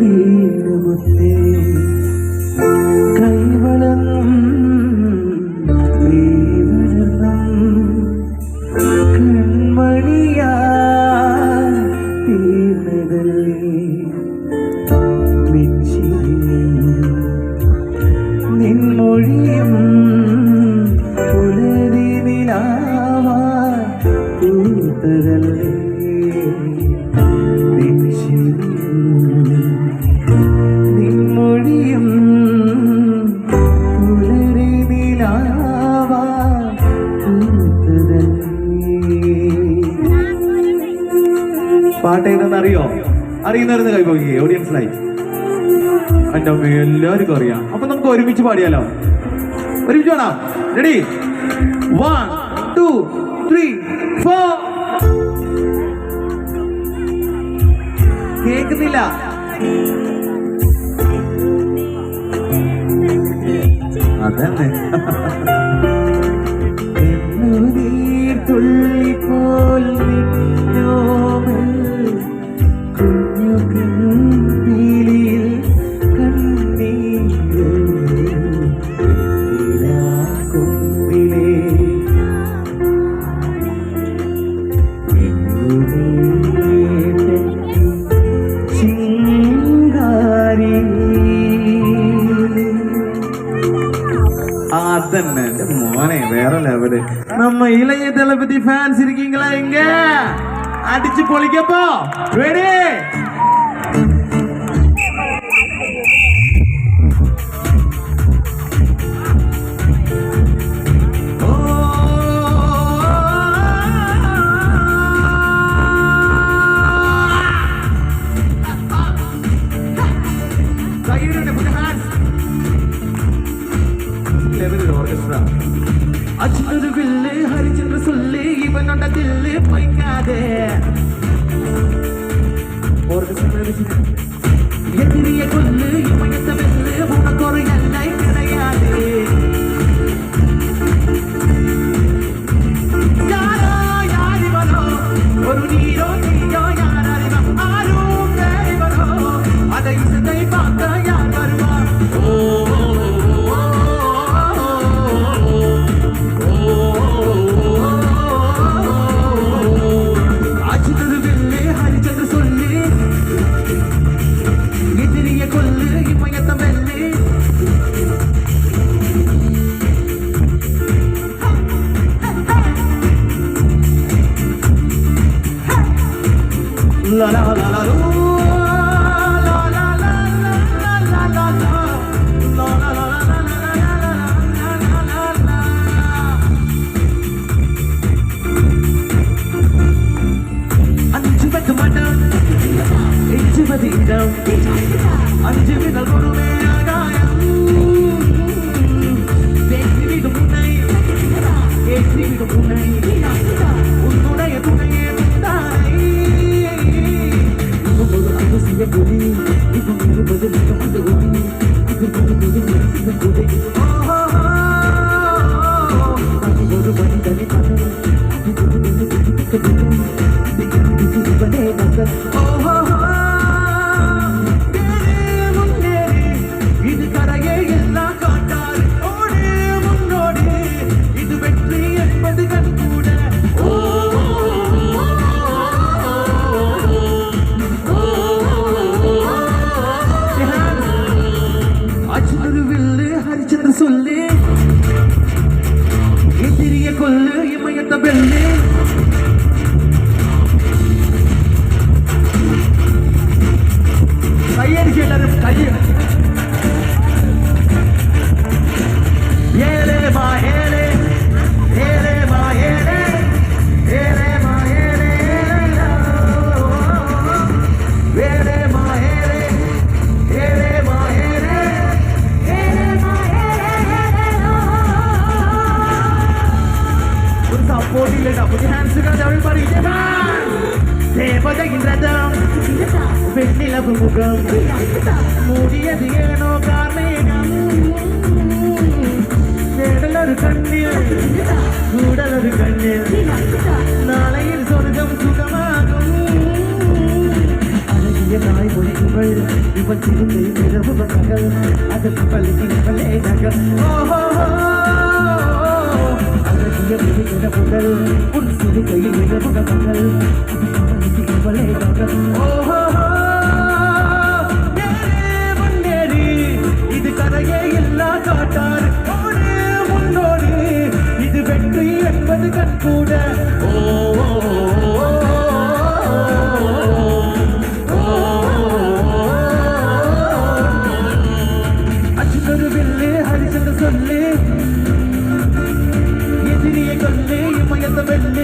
വീണുമുത്തേ കൈവളം നിൻമൊഴിയും പുലരി നിലാവാ പാട്ട് ഏതെന്നറിയോ അറിയുന്നവരെന്ന് കൈപോകി ഓഡിയൻസിലായി എന്റെ അമ്മ എല്ലാവർക്കും അറിയാം. അപ്പൊ നമുക്ക് ഒരുമിച്ച് പാടിയാലോ? ഒരുമിച്ച് പാടാം. Ready one two three four കേൾക്കുന്നില്ല. അതന്നെ തുള്ളി പോൽ Nama ilahnya adalah peti fans Sirking lainnya Adik cipoli kepo Ready Let's go. அஜினொரு வில்லு ஹரிச்சந்திர சொல்லு இவனோட தில்லு பைக்காதே ஒரு எதிரிய கொல்லு இமயத்த வெல்லு உனக்கு ஒரு எல்லை கிடையாது. அஞ்சு விதம் அஞ்சு விதல் கொடுமே పోటీలే డబ్బుకి హ్యాండ్స్గా ఎవరి పరిగితే సేపదగిన రథం పెట్టి లభు ముఖం మూడి ఎదిగేనో కార్మేగం ஒரு கண்ணில் உடல் ஒரு கண்ணில் நாளையில் சொர்க்கம் சுகமாகும். அழகிய நாய் மொழி புகழ் இவன் சிறுத்தை நிலவு மகள் அது புகழுக்கு இவளே நகர் அழகிய மொழி புகழ். உன் சிறுத்தையில் நிலவு மகள். அது புகழுக்கு இவளே நகர் ஓஹோ. the middle.